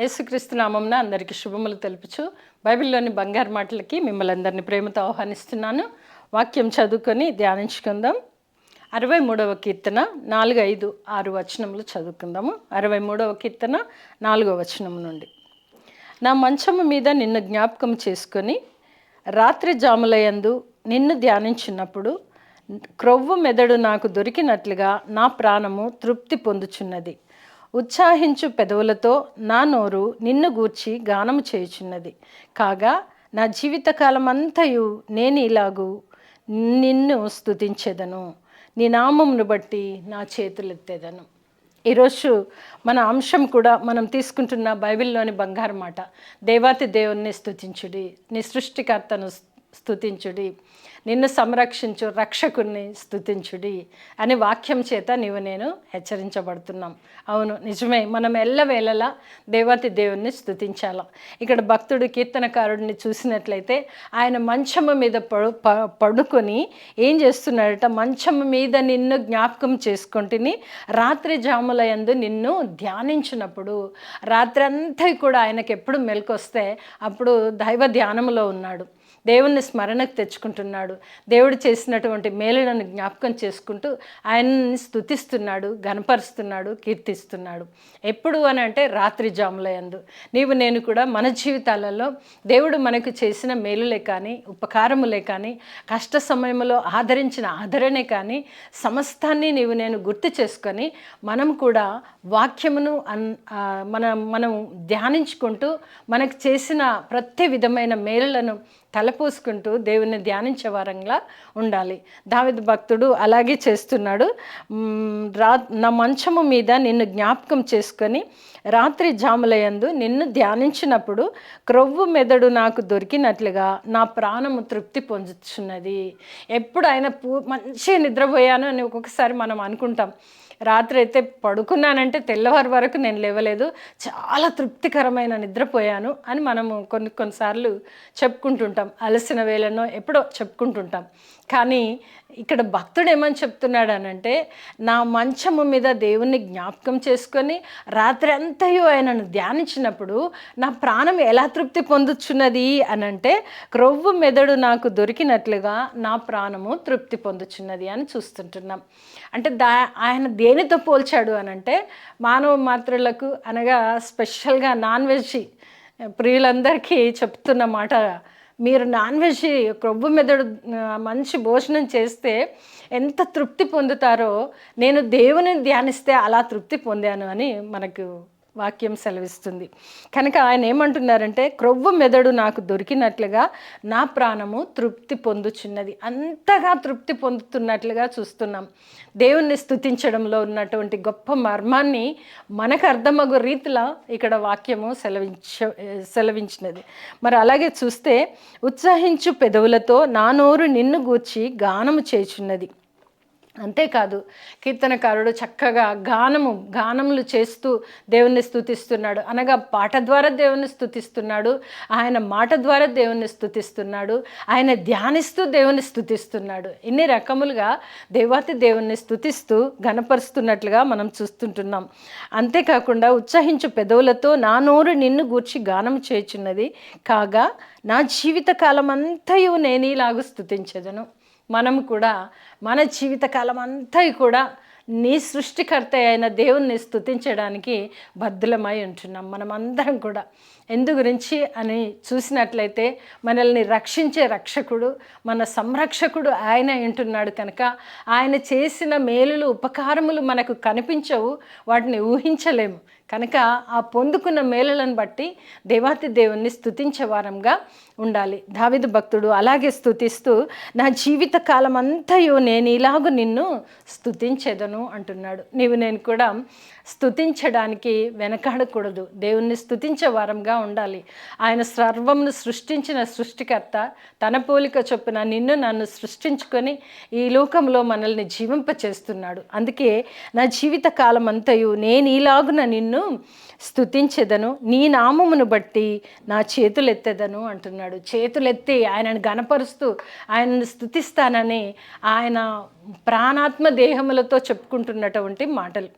యేసుక్రీస్తు నామంన అందరికీ శుభములు తెలుపుచు బైబిల్లోని బంగారు మాటలకి మిమ్మల్ని అందరినీ ప్రేమతో ఆహ్వానిస్తున్నాను. వాక్యం చదువుకొని ధ్యానించుకుందాం. అరవై మూడవ కీర్తన నాలుగు ఐదు ఆరు వచనములు చదువుకుందాము. అరవై మూడవ కీర్తన నాలుగవ వచనం నుండి. నా మంచము మీద నిన్ను జ్ఞాపకం చేసుకొని రాత్రి జాములయందు నిన్ను ధ్యానించినప్పుడు క్రొవ్వు మెదడు నాకు దొరికినట్లుగా నా ప్రాణము తృప్తి పొందుచున్నది. ఉత్సాహించు పెదవులతో నా నోరు నిన్ను గూర్చి గానము చేయుచున్నది. కాగా నా జీవితకాలమంతయు నేను ఇలాగు నిన్ను స్థుతించేదను నీ నామమును బట్టి నా చేతులెత్తేదను. ఈరోజు మన అంశం కూడా మనం తీసుకుంటున్న బైబిల్లోని బంగారు మాట దేవాతి దేవుణ్ణి స్థుతించుడి నీ సృష్టికర్తను స్థుతించుడి నిన్ను సంరక్షించు రక్షకుణ్ణి స్థుతించుడి అని వాక్యం చేత నీవు నేను హెచ్చరించబడుతున్నాం. అవును నిజమే. మనం ఎల్లవేళలా దేవతి దేవుణ్ణి స్థుతించాల ఇక్కడ భక్తుడు కీర్తనకారుడిని చూసినట్లయితే ఆయన మంచము మీద పడు ప- పడుకొని ఏం చేస్తున్నాడట? మంచము మీద నిన్ను జ్ఞాపకం చేసుకుంటుని రాత్రి జాములయందు నిన్ను ధ్యానించినప్పుడు రాత్రి అంతా కూడా ఆయనకి ఎప్పుడు మెలకొస్తే అప్పుడు దైవ ధ్యానములో ఉన్నాడు. దేవుణ్ణి స్మరణకు తెచ్చుకుంటున్నాడు. దేవుడు చేసినటువంటి మేలులను జ్ఞాపకం చేసుకుంటూ ఆయన్ని స్తుతిస్తున్నాడు గనపరుస్తున్నాడు కీర్తిస్తున్నాడు. ఎప్పుడు అని అంటే రాత్రి జాములయందు నీవు నేను కూడా మన జీవితాలలో దేవుడు మనకు చేసిన మేలులే కానీ ఉపకారములే కానీ కష్ట సమయంలో ఆదరించిన ఆదరణే కానీ సమస్తాన్ని నీవు నేను గుర్తు చేసుకొని మనం కూడా వాక్యమును అన్ మన మనం మనం ధ్యానించుకుంటూ మనకు చేసిన ప్రతి విధమైన మేలులను తలపోసుకుంటూ దేవుని ధ్యానించే వారంగా ఉండాలి. దావిద భక్తుడు అలాగే చేస్తున్నాడు. రా నా మంచము మీద నిన్ను జ్ఞాపకం చేసుకొని రాత్రి జాములయందు నిన్ను ధ్యానించినప్పుడు క్రొవ్వు మెదడు నాకు దొరికినట్లుగా నా ప్రాణము తృప్తి పొందుతున్నది ఎప్పుడు ఆయన పూ మంచిగా నిద్రపోయాను అని ఒక్కొక్కసారి మనం అనుకుంటాం. రాత్రి అయితే పడుకున్నానంటే తెల్లవారు వరకు నేను లేవలేదు. చాలా తృప్తికరమైన నిద్రపోయాను అని మనము కొన్ని కొన్నిసార్లు చెప్పుకుంటుంటాం. అలసిన వేళనో ఎప్పుడో చెప్పుకుంటుంటాం. కానీ ఇక్కడ భక్తుడు ఏమని చెప్తున్నాడు అనంటే నా మంచము మీద దేవుణ్ణి జ్ఞాపకం చేసుకొని రాత్రి అంతయో ఆయనను ధ్యానించినప్పుడు నా ప్రాణం ఎలా తృప్తి పొందుచున్నది అనంటే క్రొవ్వు మెదడు నాకు దొరికినట్లుగా నా ప్రాణము తృప్తి పొందుచున్నది అని చూస్తుంటున్నాం. అంటే దా ఆయన దేనితో పోల్చాడు అని అంటే మానవ మాత్రులకు అనగా స్పెషల్గా నాన్ వెజ్ ప్రియులందరికీ చెప్తున్న మాట. మీరు నాన్ వెజ్ క్రొవ్వు మెదడు మంచి భోజనం చేస్తే ఎంత తృప్తి పొందుతారో నేను దేవుని ధ్యానిస్తే అలా తృప్తి పొందాను అని మనకు వాక్యం సెలవిస్తుంది. కనుక ఆయన ఏమంటున్నారంటే క్రొవ్వు మెదడు నాకు దొరికినట్లుగా నా ప్రాణము తృప్తి పొందుచున్నది. అంతగా తృప్తి పొందుతున్నట్లుగా చూస్తున్నాం. దేవుణ్ణి స్థుతించడంలో ఉన్నటువంటి గొప్ప మర్మాన్ని మనకు అర్థమగు రీతిలో ఇక్కడ వాక్యము సెలవించ సెలవించినది. మరి అలాగే చూస్తే ఉత్సాహించు పెదవులతో నా నోరు నిన్ను గూర్చి గానము చేచున్నది. అంతేకాదు కీర్తనకారుడు చక్కగా గానము గానములు చేస్తూ దేవుణ్ణి స్తుతిస్తున్నాడు. అనగా పాట ద్వారా దేవుణ్ణి స్థుతిస్తున్నాడు ఆయన మాట ద్వారా దేవుణ్ణి స్థుతిస్తున్నాడు ఆయన ధ్యానిస్తూ దేవుణ్ణి స్థుతిస్తున్నాడు ఇన్ని రకములుగా దేవాతి దేవుణ్ణి స్థుతిస్తూ గనపరుస్తున్నట్లుగా మనం చూస్తుంటున్నాం. అంతేకాకుండా ఉత్సహించు పెదవులతో నా నోరు నిన్ను గూర్చి గానం చేయుచున్నది. కాగా నా జీవితకాలం అంతయు నేను ఇలాగూ స్థుతించదను మనం కూడా మన జీవితకాలం అంతా కూడా నీ సృష్టికర్త అయిన దేవుణ్ణి స్థుతించడానికి బద్దులమై ఉంటున్నాం మనం అందరం కూడా. ఎందు గురించి అని చూసినట్లయితే మనల్ని రక్షించే రక్షకుడు మన సంరక్షకుడు ఆయన ఉంటున్నాడు కనుక ఆయన చేసిన మేలులు ఉపకారములు మనకు కనిపించవు వాటిని ఊహించలేము. కనుక ఆ పొందుకున్న మేలులను బట్టి దేవాతి దేవుణ్ణి స్తుతించే వారంగా ఉండాలి. దావిదు భక్తుడు అలాగే స్తుతిస్తూ నా జీవిత కాలం అంతయు నేను ఇలాగ నిన్ను స్తుతించేదను అంటున్నాడు. నీవు నేను కూడా స్థుతించడానికి వెనకాడకూడదు. దేవుణ్ణి స్తుతించే వారంగా ఉండాలి. ఆయన సర్వమును సృష్టించిన సృష్టికర్త తన పోలిక చొప్పున నిన్ను నన్ను సృష్టించుకొని ఈ లోకంలో మనల్ని జీవింపచేస్తున్నాడు. అందుకే నా జీవిత కాలం అంతయు నేను ఈలాగున నిన్ను స్థుతించెదను నీ నామమును బట్టి నా చేతులెత్తెదను అంటున్నాడు. చేతులెత్తి ఆయనను గనపరుస్తూ ఆయనను స్థుతిస్తానని ఆయన ప్రాణాత్మ దేహములతో చెప్పుకుంటున్నటువంటి మాటలు.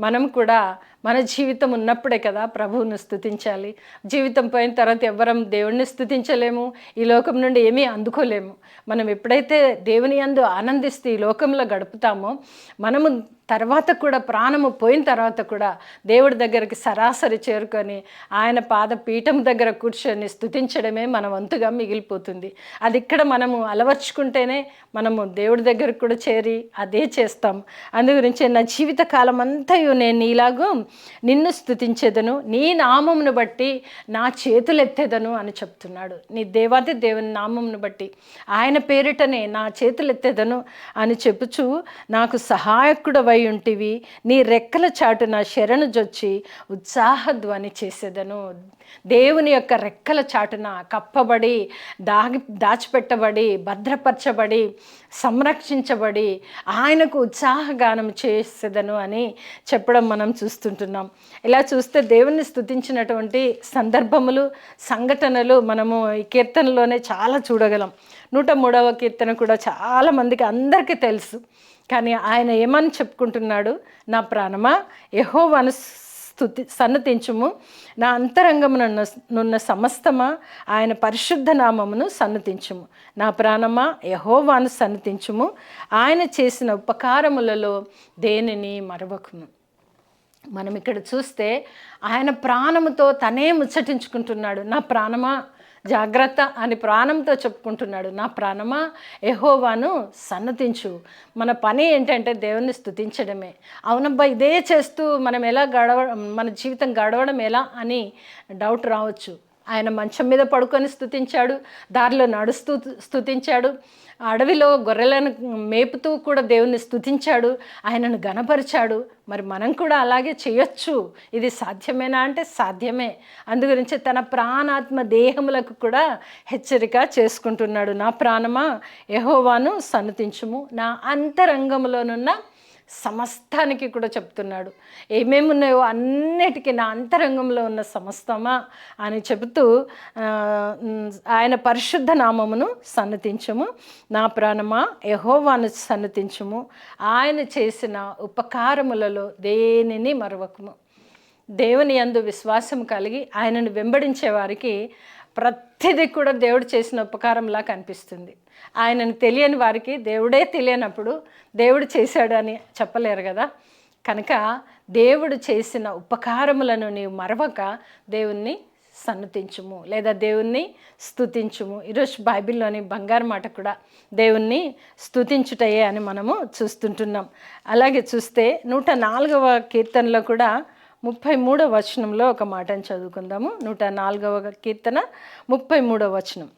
మనం కూడా మన జీవితం ఉన్నప్పుడే కదా ప్రభువును స్థుతించాలి జీవితం పోయిన తర్వాత ఎవరం దేవుణ్ణి స్థుతించలేము ఈ లోకం నుండి ఏమీ అందుకోలేము. మనం ఎప్పుడైతే దేవుని అందు ఆనందిస్తూ ఈ లోకంలో గడుపుతామో మనము తర్వాత కూడా ప్రాణము పోయిన తర్వాత కూడా దేవుడి దగ్గరికి సరాసరి చేరుకొని ఆయన పాద పీఠం దగ్గర కూర్చొని స్థుతించడమే మన వంతుగా మిగిలిపోతుంది. అది ఇక్కడ మనము అలవర్చుకుంటేనే మనము దేవుడి దగ్గరకు కూడా చేరి అదే చేస్తాం. అందు గురించి నా జీవిత కాలం అంతయు నేను ఇలాగూ నిన్ను స్థుతించేదను నీ నామమును బట్టి నా చేతులు ఎత్తేదను అని చెప్తున్నాడు. నీ దేవాది దేవుని నామమును బట్టి ఆయన పేరిటనే నా చేతులు ఎత్తేదను అని చెప్పుచు నాకు సహాయకుడవై ఉంటివి. నీ రెక్కల చాటున శరణు జొచ్చి ఉత్సాహధ్వని చేసేదను. దేవుని యొక్క రెక్కల చాటున కప్పబడి దాగి దాచిపెట్టబడి భద్రపరచబడి సంరక్షించబడి ఆయనకు ఉత్సాహగానం చేసేదను అని చెప్పడం మనం చూస్తుంటాం. చూస్తుంటున్నాం ఇలా చూస్తే దేవుని స్థుతించినటువంటి సందర్భములు సంఘటనలు మనము ఈ కీర్తనలోనే చాలా చూడగలం. నూట మూడవ కీర్తన కూడా చాలా మందికి అందరికీ తెలుసు. కానీ ఆయన ఏమని చెప్పుకుంటున్నాడు? నా ప్రాణమా యెహోవాను స్థుతి సన్నతించుము. నా అంతరంగమునున్న నున్న సమస్తమా ఆయన పరిశుద్ధ నామమును సన్నతించుము. నా ప్రాణమా యహోవాను సన్నతించుము. ఆయన చేసిన ఉపకారములలో దేనిని మరవకుము మనం ఇక్కడ చూస్తే ఆయన ప్రాణముతో తనే ముచ్చటించుకుంటున్నాడు. నా ప్రాణమా? జాగ్రత్త అని ప్రాణంతో చెప్పుకుంటున్నాడు. నా ప్రాణమా? ఎహోవాను సన్నతించు. మన పని ఏంటంటే దేవుణ్ణి స్థుతించడమే అవునబ్బా ఇదే చేస్తూ మనం ఎలా గడవ మన జీవితం గడవడం ఎలా అని డౌట్ రావచ్చు. ఆయన మంచం మీద పడుకొని స్థుతించాడు దారిలో నడుస్తూ స్థుతించాడు అడవిలో గొర్రెలను మేపుతూ కూడా దేవుణ్ణి స్థుతించాడు ఆయనను గనపరిచాడు మరి మనం కూడా అలాగే చేయొచ్చు. ఇది సాధ్యమేనా అంటే సాధ్యమే. అందుగురించి తన ప్రాణాత్మ దేహములకు కూడా హెచ్చరిక చేసుకుంటున్నాడు. నా ప్రాణమా? యహోవాను సన్నతించుము. నా అంతరంగంలోనున్న సమస్తానికి కూడా చెప్తున్నాడు. ఏమేమి ఉన్నాయో అన్నిటికీ నా అంతరంగంలో ఉన్న సమస్తమా అని చెబుతూ ఆయన పరిశుద్ధ నామమును సన్నతించము. నా ప్రాణమా యహోవాను సన్నతించము. ఆయన చేసిన ఉపకారములలో దేనిని మరవకము? దేవుని అందు విశ్వాసం కలిగి ఆయనను వెంబడించే వారికి ప్రతిదీ కూడా దేవుడు చేసిన ఉపకారంలా కనిపిస్తుంది. ఆయనను తెలియని వారికి దేవుడే తెలియనప్పుడు దేవుడు చేశాడు అని చెప్పలేరు కదా. కనుక దేవుడు చేసిన ఉపకారములను నీవు మరవక దేవుణ్ణి సన్నతించుము లేదా దేవుణ్ణి స్తుతించుము. ఈరోజు బైబిల్లోని బంగారు మాట కూడా దేవుణ్ణి స్తుతించుటయే అని మనము చూస్తుంటున్నాం. అలాగే చూస్తే నూట నాలుగవ కీర్తనలో కూడా ముప్పై మూడవ వచనంలో ఒక మాటను చదువుకుందాము. నూట నాలుగవ కీర్తన ముప్పై మూడవ వచనం.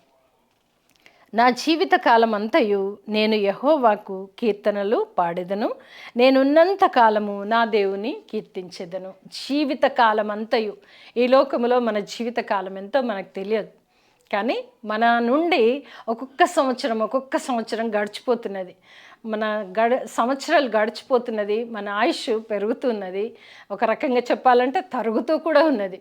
నా జీవిత కాలం అంతయు నేను యహోవాకు కీర్తనలు పాడెదను. నేనున్నంత కాలము నా దేవుని కీర్తించెదను. జీవిత కాలం అంతయు ఈ లోకములో మన జీవిత కాలం ఎంతో మనకు తెలియదు. కానీ మన నుండి ఒక్కొక్క సంవత్సరం ఒక్కొక్క సంవత్సరం గడిచిపోతున్నది. మన గడ సంవత్సరాలు గడిచిపోతున్నది మన ఆయుష్ పెరుగుతున్నది ఒక రకంగా చెప్పాలంటే తరుగుతూ కూడా ఉన్నది.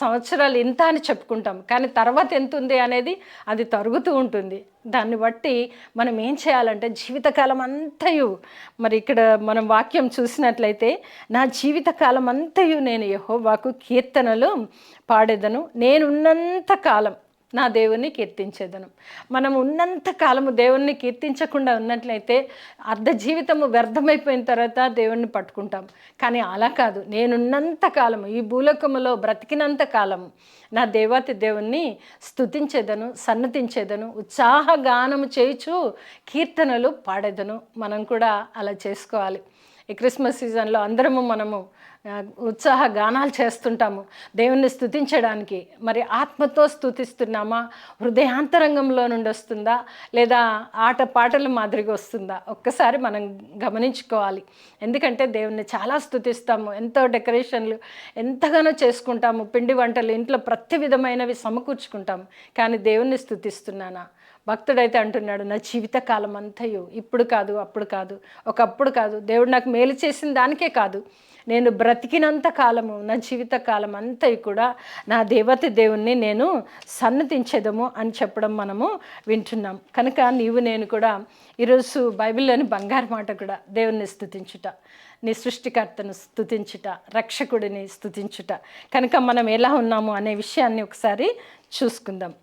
సంవత్సరాలు ఇంత అని చెప్పుకుంటాం కానీ తర్వాత ఎంత ఉంది అనేది అది తరుగుతూ ఉంటుంది. దాన్ని బట్టి మనం ఏం చేయాలంటే జీవితకాలం అంతయు మరి ఇక్కడ మనం వాక్యం చూసినట్లయితే నా జీవితకాలం అంతయు నేను యహోవాకు కీర్తనలు పాడేదను నేనున్నంత కాలం నా దేవుణ్ణి కీర్తించేదను. మనం ఉన్నంత కాలము దేవుణ్ణి కీర్తించకుండా ఉన్నట్లయితే అర్ధ జీవితము వ్యర్థమైపోయిన తర్వాత దేవుణ్ణి పట్టుకుంటాం. కానీ అలా కాదు. నేనున్నంత కాలము ఈ భూలోకములో బ్రతికినంత కాలము నా దేవాతి దేవుణ్ణి స్తుతించేదను సన్నతించేదను ఉత్సాహగానము చేయుచు కీర్తనలు పాడేదను. మనం కూడా అలా చేసుకోవాలి. ఈ క్రిస్మస్ సీజన్లో అందరము మనము ఉత్సాహ గానాలు చేస్తుంటాము. దేవుణ్ణి స్థుతించడానికి మరి ఆత్మతో స్థుతిస్తున్నామా హృదయాంతరంగంలో నుండి వస్తుందా? లేదా ఆట పాటల మాదిరిగా వస్తుందా? ఒక్కసారి మనం గమనించుకోవాలి. ఎందుకంటే దేవుణ్ణి చాలా స్తుతిస్తాము. ఎంతో డెకరేషన్లు ఎంతగానో చేసుకుంటాము. పిండి వంటలు ఇంట్లో ప్రతి విధమైనవి సమకూర్చుకుంటాము. కానీ దేవుణ్ణి స్తుతిస్తున్నానా? భక్తుడైతే అంటున్నాడు నా జీవితకాలం అంతయు ఇప్పుడు కాదు అప్పుడు కాదు. ఒకప్పుడు కాదు. దేవుడు నాకు మేలు చేసిన దానికే కాదు. నేను బ్రతికినంత కాలము నా జీవిత కాలం అంతా కూడా నా దేవత దేవుణ్ణి నేను సన్నతించేదము అని చెప్పడం మనము వింటున్నాం. కనుక నీవు నేను కూడా ఈరోజు బైబిల్లోని బంగారు మాట కూడా దేవుణ్ణి స్థుతించుట నీ సృష్టికర్తను స్థుతించుట రక్షకుడిని స్థుతించుట కనుక మనం ఎలా ఉన్నాము అనే విషయాన్ని ఒకసారి చూసుకుందాం.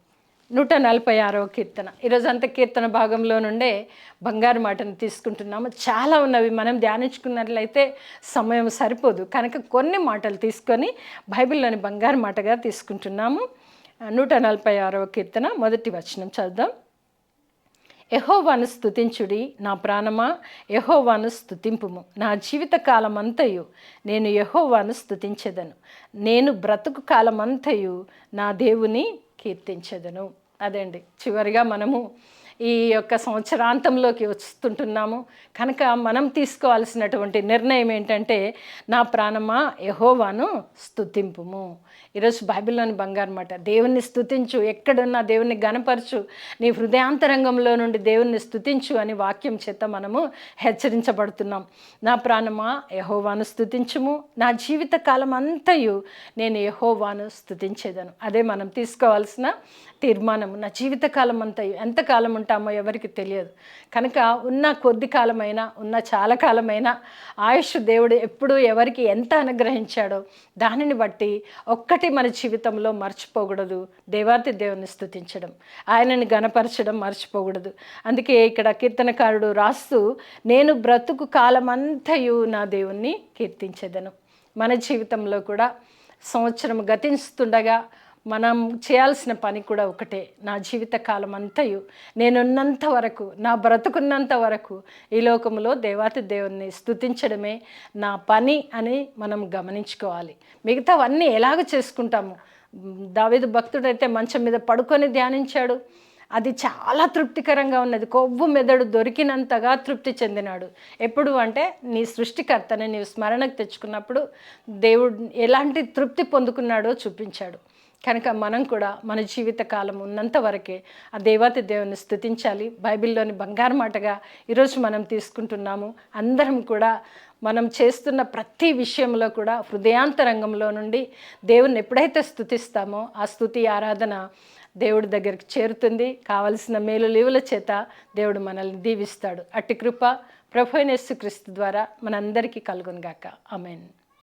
నూట నలభై ఆరవ కీర్తన ఈరోజంతా కీర్తన భాగంలో నుండే బంగారు మాటను తీసుకుంటున్నాము. చాలా ఉన్నవి మనం ధ్యానించుకున్నట్లయితే సమయం సరిపోదు. కనుక కొన్ని మాటలు తీసుకొని బైబిల్లోని బంగారు మాటగా తీసుకుంటున్నాము. నూట నలభై ఆరవ కీర్తన మొదటి వచనం చదువుదాం. యహోవాను స్థుతించుడి నా ప్రాణమా? యహోవాను స్తుతింపుము. నా జీవిత కాలమంతయు నేను యహోవాను స్థుతించెదను నేను బ్రతుకు కాలమంతయు నా దేవుని కీర్తించెదను. అదే అండి. చివరిగా మనము ఈ యొక్క సంవత్సరాంతంలోకి వస్తుంటున్నాము. కనుక మనం తీసుకోవాల్సినటువంటి నిర్ణయం ఏంటంటే నా ప్రాణమా యహోవాను స్తుతింపుము. ఈరోజు బైబిల్లోని బంగారు మాట దేవుణ్ణి స్థుతించు ఎక్కడున్నా దేవుణ్ణి గనపరచు నీ హృదయాంతరంగంలో నుండి దేవుణ్ణి స్థుతించు అని వాక్యం చేత మనము హెచ్చరించబడుతున్నాం. నా ప్రాణమా యహోవాను స్థుతించుము నా జీవిత కాలం అంతయు నేను యహోవాను స్థుతించేదను అదే మనం తీసుకోవాల్సిన తీర్మానం నా జీవితకాలం అంతయు ఎంతకాలం ఉంటామో ఎవరికి తెలియదు. కనుక ఉన్న కొద్ది కాలమైనా ఉన్న చాలా కాలమైనా ఆయుష్ దేవుడు ఎప్పుడు ఎవరికి ఎంత అనుగ్రహించాడో దానిని బట్టి ఒక్కటి మన జీవితంలో మర్చిపోకూడదు. దేవాతి దేవుని స్థుతించడం ఆయనని గనపరచడం మర్చిపోకూడదు. అందుకే ఇక్కడ కీర్తనకారుడు రాస్తూ నేను బ్రతుకు కాలమంతయు నా దేవుణ్ణి కీర్తించేదను. మన జీవితంలో కూడా సంవత్సరం గతిస్తుండగా మనం చేయాల్సిన పని కూడా ఒకటే. నా జీవితకాలం అంతయు నేనున్నంత వరకు నా బ్రతుకున్నంత వరకు ఈ లోకంలో దేవాతి దేవుణ్ణి స్థుతించడమే నా పని అని మనం గమనించుకోవాలి. మిగతావన్నీ ఎలాగ చేసుకుంటాము? దావేదు భక్తుడైతే మంచం మీద పడుకొని ధ్యానించాడు. అది చాలా తృప్తికరంగా ఉన్నది. కొవ్వు మెదడు దొరికినంతగా తృప్తి చెందినాడు. ఎప్పుడు అంటే నీ సృష్టికర్తని నీవు స్మరణకు తెచ్చుకున్నప్పుడు దేవుడు ఎలాంటి తృప్తి పొందుకున్నాడో చూపించాడు. కనుక మనం కూడా మన జీవిత కాలం ఉన్నంత వరకే ఆ దేవాతి దేవుని స్థుతించాలి. బైబిల్లోని బంగారు మాటగా ఈరోజు మనం తీసుకుంటున్నాము. అందరం కూడా మనం చేస్తున్న ప్రతి విషయంలో కూడా హృదయాంతరంగంలో నుండి దేవుని ఎప్పుడైతే స్థుతిస్తామో ఆ స్థుతి ఆరాధన దేవుడి దగ్గరికి చేరుతుంది. కావలసిన మేలు లీవుల చేత దేవుడు మనల్ని దీవిస్తాడు. అట్టి కృప ప్రభు క్రీస్తు ద్వారా మనందరికీ కలుగునుగాక. అమెన్